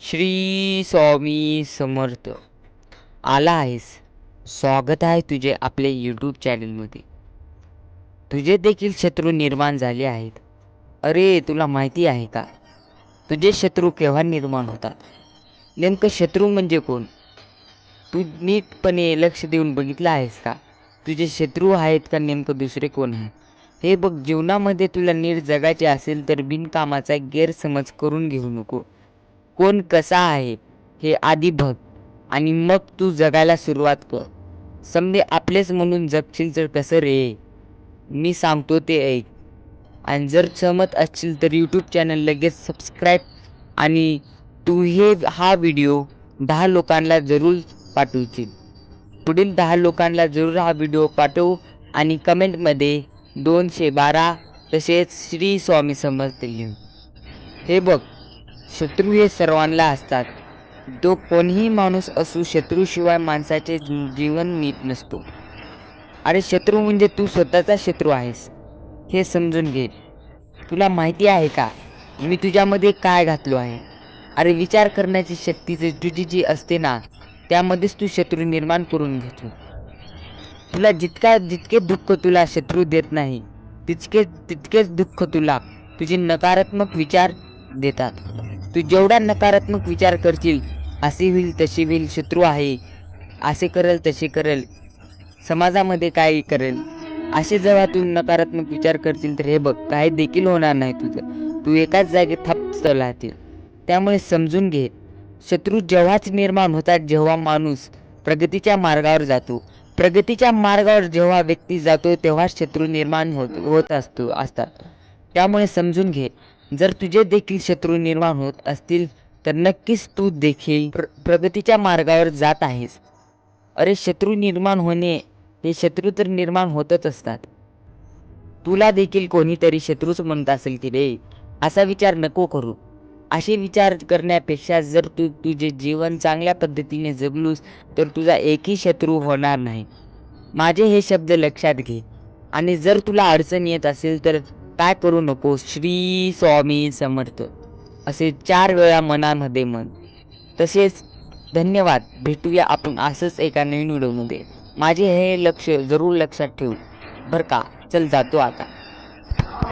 श्री स्वामी समर्थ. आला आहेस. स्वागत आहे तुझे आपले यूट्यूब चॅनलमध्ये तुझे देखील शत्रू निर्माण झाले आहेत. अरे तुला माहिती आहे का? तुझे शत्रू केव्हा निर्माण होतात? नेमकं शत्रू म्हणजे कोण? तू नीटपणे लक्ष देऊन बघितलं आहेस का? तुझे शत्रू आहेत का नेमकं दुसरे कोण आहे? हे बघ जीवनामध्ये तुला नीट जगायचे असेल तर बिनकामाचा गैरसमज करून घेऊ नको. कोण कसा आहे हे आधी बघ आणि मग तू जगायला सुरुवात कर. समजे आपलेच म्हणून जगशील तर कसं रे? मी सांगतो ते ऐक. आणि जर सहमत असशील तर यूट्यूब चॅनल लगेच सबस्क्राईब आणि तू हे हा व्हिडिओ दहा लोकांना जरूर पाठवशील. पुढील दहा लोकांना जरूर हा व्हिडिओ पाठव आणि कमेंटमध्ये दोनशे बारा तसेच श्री स्वामी समर्थ लिहून. हे बघ. शत्रू हे सर्वांना असतात. तो कोणीही माणूस असू शत्रूशिवाय माणसाचे जीवन नीट नसतो. अरे शत्रू म्हणजे तू स्वतःचा शत्रू आहेस. हे समजून घे. तुला माहिती आहे का? मी तुझ्यामध्ये काय घातलो आहे? अरे विचार करण्याची शक्ती जी तुझी जी असते ना त्यामध्येच तू शत्रू निर्माण करून घेतो. तुला जितका जितके दुःख तुला शत्रू देत नाही तितके तितकेच दुःख तुला तुझे नकारात्मक विचार देतात. तू जेवढा नकारात्मक विचार करशील असे होईल तसे होईल शत्रू आहे. असे करेल तसे करेल. समाजामध्ये काय करेल. असे जेव्हा तू नकारात्मक विचार करशील तर हे बघ काय देखील होणार नाही तुझं. तू एकाच जागी थप्प राहतील त्यामुळे समजून घे शत्रू जेव्हाच निर्माण होतात जेव्हा माणूस प्रगतीच्या मार्गावर जातो. प्रगतीच्या मार्गावर जेव्हा व्यक्ती जातो तेव्हा शत्रू निर्माण होत होत असतो असतात. त्यामुळे समजून घे जर तुझे देखील शत्रू निर्माण होत असतील तर नक्कीच तू देखील प्र प्रगतीच्या मार्गावर जात आहेस. अरे शत्रू निर्माण होणे हे शत्रू तर निर्माण होतच असतात. तुला देखील कोणीतरी शत्रूच म्हणत असेल की रे असा विचार नको करू. असे विचार करण्यापेक्षा जर तू तुझे जीवन चांगल्या पद्धतीने जगलूस तर तुझा एकही शत्रू होणार नाही. माझे हे शब्द लक्षात घे. आणि जर तुला अडचण येत असेल तर काय करू नको श्री स्वामी समर्थ. असे चार वेळा मनामध्ये मन तसेच धन्यवाद. भेटूया आपण असंच एका नवीन व्हिडिओमध्ये. माझे हे लक्ष जरूर लक्षात ठेवू. बरं का? चल जातो आता.